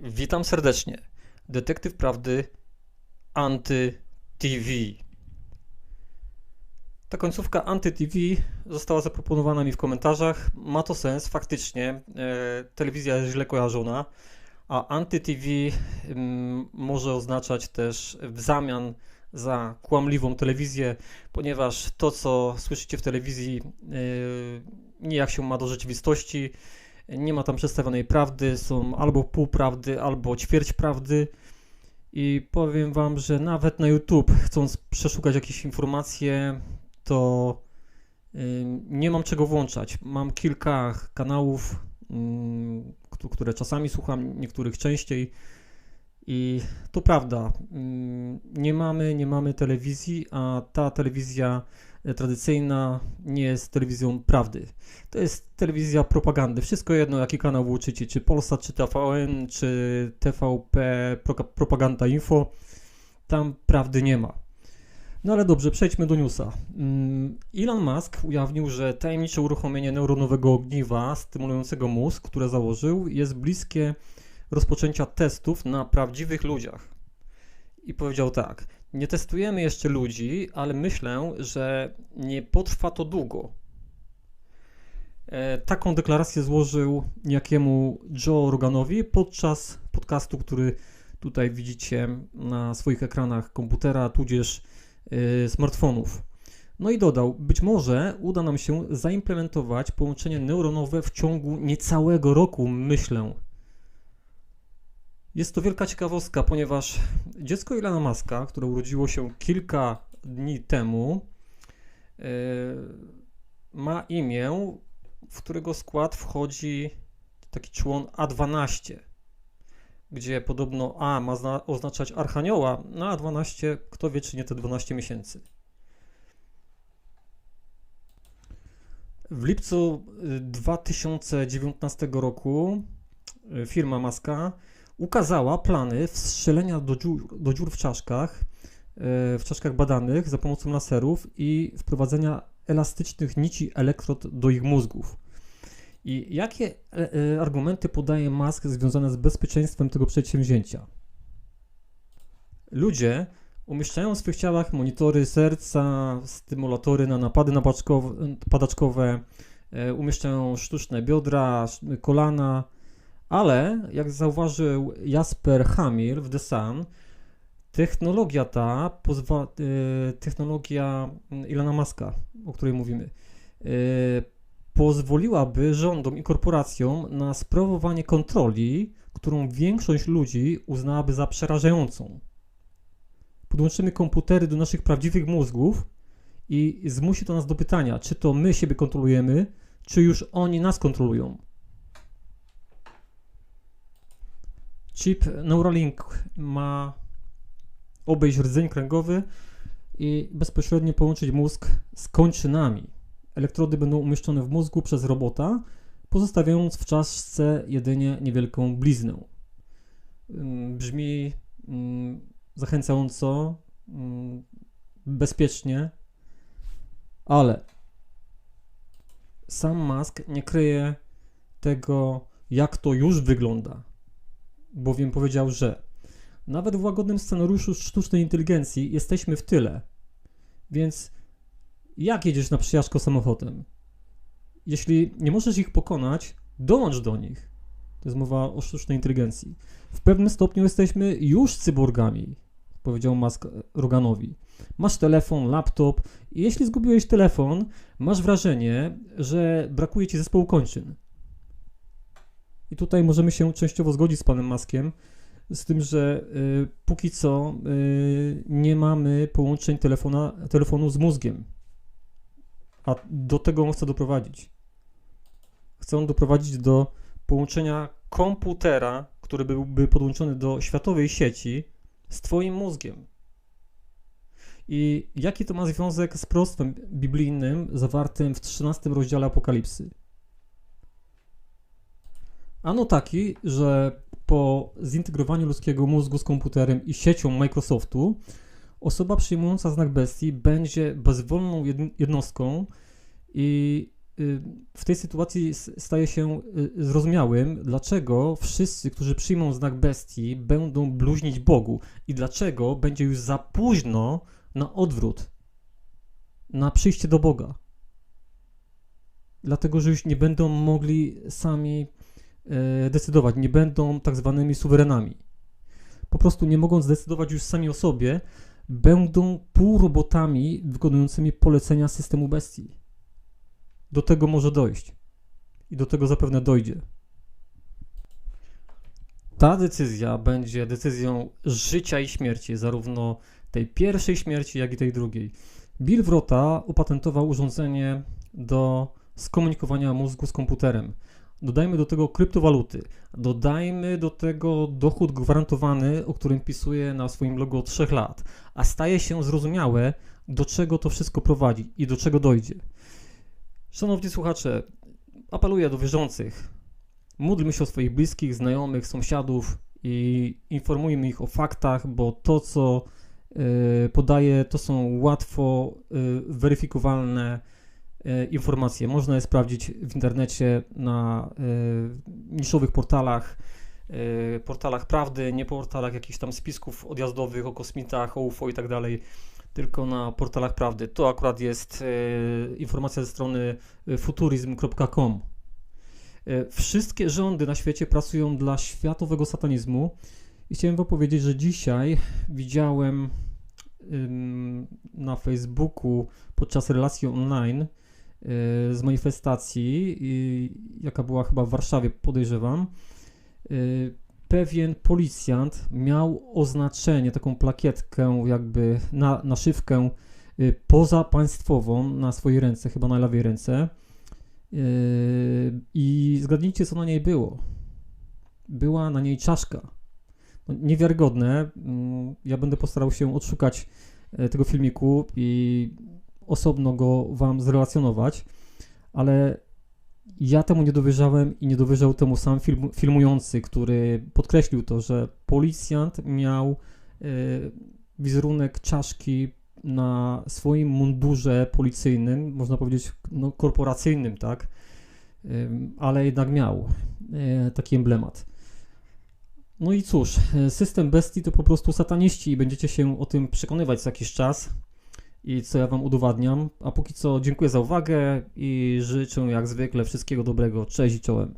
Witam serdecznie. Detektyw Prawdy Anty-TV. Ta końcówka Anty-TV została zaproponowana mi w komentarzach. Ma to sens, faktycznie. E, telewizja jest źle kojarzona, a Anty-TV mm, może oznaczać też w zamian za kłamliwą telewizję, ponieważ to, co słyszycie w telewizji, e, nijak się ma do rzeczywistości nie ma tam przedstawionej prawdy, są albo półprawdy, albo ćwierć prawdy. I powiem Wam, że nawet na YouTube, chcąc przeszukać jakieś informacje, to nie mam czego włączać. Mam kilka kanałów, które czasami słucham, niektórych częściej. I to prawda, yy, nie mamy, nie mamy telewizji, a ta telewizja tradycyjna nie jest telewizją prawdy. To jest telewizja propagandy. Wszystko jedno, jaki kanał włączycie, czy Polsat, czy TVN, czy TVP, Propaganda Info, tam prawdy nie ma. No ale dobrze, przejdźmy do newsa. Mm, Elon Musk ujawnił, że tajemnicze uruchomienie neuronowego ogniwa stymulującego mózg, które założył, jest bliskie rozpoczęcia testów na prawdziwych ludziach. I powiedział tak: nie testujemy jeszcze ludzi, ale myślę, że nie potrwa to długo. E, taką deklarację złożył niejakiemu Joe Roganowi podczas podcastu, który tutaj widzicie na swoich ekranach komputera, tudzież yy, smartfonów. No i dodał, być może uda nam się zaimplementować połączenie neuronowe w ciągu niecałego roku, myślę. Jest to wielka ciekawostka, ponieważ dziecko Ilana Maska, które urodziło się kilka dni temu, yy, ma imię, w którego skład wchodzi taki człon A12, gdzie podobno A ma oznaczać Archanioła, no A12, kto wie, czy nie te 12 miesięcy. W lipcu 2019 y, roku y, firma Maska ukazała plany wstrzelenia do dziur, do dziur w czaszkach, e, w czaszkach badanych za pomocą laserów i wprowadzenia elastycznych nici elektrod do ich mózgów. I jakie e, e, argumenty podaje Musk związane z bezpieczeństwem tego przedsięwzięcia? Ludzie umieszczają w swych ciałach monitory serca, stymulatory na napady napadaczkowe, umieszczają sztuczne biodra, kolana, ale jak zauważył Jasper Hamil w The Sun, technologia ta, y, technologia Ilona Maska, o której mówimy, y, pozwoliłaby rządom i korporacjom na sprawowanie kontroli, którą większość ludzi uznałaby za przerażającą. Podłączymy komputery do naszych prawdziwych mózgów i zmusi to nas do pytania, czy to my siebie kontrolujemy, czy już oni nas kontrolują. Chip Neuralink ma obejść rdzeń kręgowy i bezpośrednio połączyć mózg z kończynami. Elektrody będą umieszczone w mózgu przez robota, pozostawiając w czaszce jedynie niewielką bliznę. Brzmi zachęcająco, bezpiecznie, ale sam Musk nie kryje tego, jak to już wygląda bowiem powiedział, że nawet w łagodnym scenariuszu sztucznej inteligencji jesteśmy w tyle. Więc jak jedziesz na przyjażdżkę samochodem? Jeśli nie możesz ich pokonać, dołącz do nich. To jest mowa o sztucznej inteligencji. W pewnym stopniu jesteśmy już cyborgami, powiedział Musk Roganowi. Masz telefon, laptop i jeśli zgubiłeś telefon, masz wrażenie, że brakuje ci zespołu kończyn. I tutaj możemy się częściowo zgodzić z panem Maskiem, z tym, że y, póki co y, nie mamy połączeń telefona, telefonu z mózgiem. A do tego on chce doprowadzić. Chce on doprowadzić do połączenia komputera, który byłby podłączony do światowej sieci z Twoim mózgiem. I jaki to ma związek z prostwem biblijnym zawartym w 13 rozdziale Apokalipsy? Ano taki, że po zintegrowaniu ludzkiego mózgu z komputerem i siecią Microsoftu, osoba przyjmująca znak bestii będzie bezwolną jednostką i y, w tej sytuacji staje się y, zrozumiałym, dlaczego wszyscy, którzy przyjmą znak bestii, będą bluźnić Bogu i dlaczego będzie już za późno na odwrót, na przyjście do Boga. Dlatego, że już nie będą mogli sami decydować, nie będą tak zwanymi suwerenami. Po prostu nie mogą zdecydować już sami o sobie, będą półrobotami wykonującymi polecenia systemu bestii. Do tego może dojść. I do tego zapewne dojdzie. Ta decyzja będzie decyzją życia i śmierci, zarówno tej pierwszej śmierci, jak i tej drugiej. Bill Wrota opatentował urządzenie do skomunikowania mózgu z komputerem. Dodajmy do tego kryptowaluty. Dodajmy do tego dochód gwarantowany, o którym pisuje na swoim logo od 3 lat. A staje się zrozumiałe, do czego to wszystko prowadzi i do czego dojdzie. Szanowni słuchacze, apeluję do wierzących. Módlmy się o swoich bliskich, znajomych, sąsiadów i informujmy ich o faktach, bo to, co y, podaję, to są łatwo y, weryfikowalne informacje. Można je sprawdzić w internecie na y, niszowych portalach, y, portalach prawdy, nie portalach jakichś tam spisków odjazdowych o kosmitach, o UFO i tak dalej, tylko na portalach prawdy. To akurat jest informacja ze strony futurizm.com. Wszystkie rządy na świecie pracują dla światowego satanizmu i chciałem wam powiedzieć, że dzisiaj widziałem na Facebooku podczas relacji online z manifestacji, y, jaka była chyba w Warszawie, podejrzewam, y, pewien policjant miał oznaczenie, taką plakietkę, jakby na, naszywkę y, pozapaństwową na swojej ręce, chyba na lewej ręce. Y, I zgadnijcie, co na niej było. Była na niej czaszka. No, niewiarygodne. Mm, Ja będę postarał się odszukać tego filmiku i osobno go Wam zrelacjonować, ale ja temu nie dowierzałem i nie dowierzał temu sam film, filmujący, który podkreślił to, że policjant miał e, wizerunek czaszki na swoim mundurze policyjnym, można powiedzieć no, korporacyjnym, tak? Ym, ale jednak miał e, taki emblemat. No i cóż, e, system bestii to po prostu sataniści i będziecie się o tym przekonywać za jakiś czas i co ja wam udowadniam. A póki co dziękuję za uwagę i życzę jak zwykle wszystkiego dobrego. Cześć i czołem.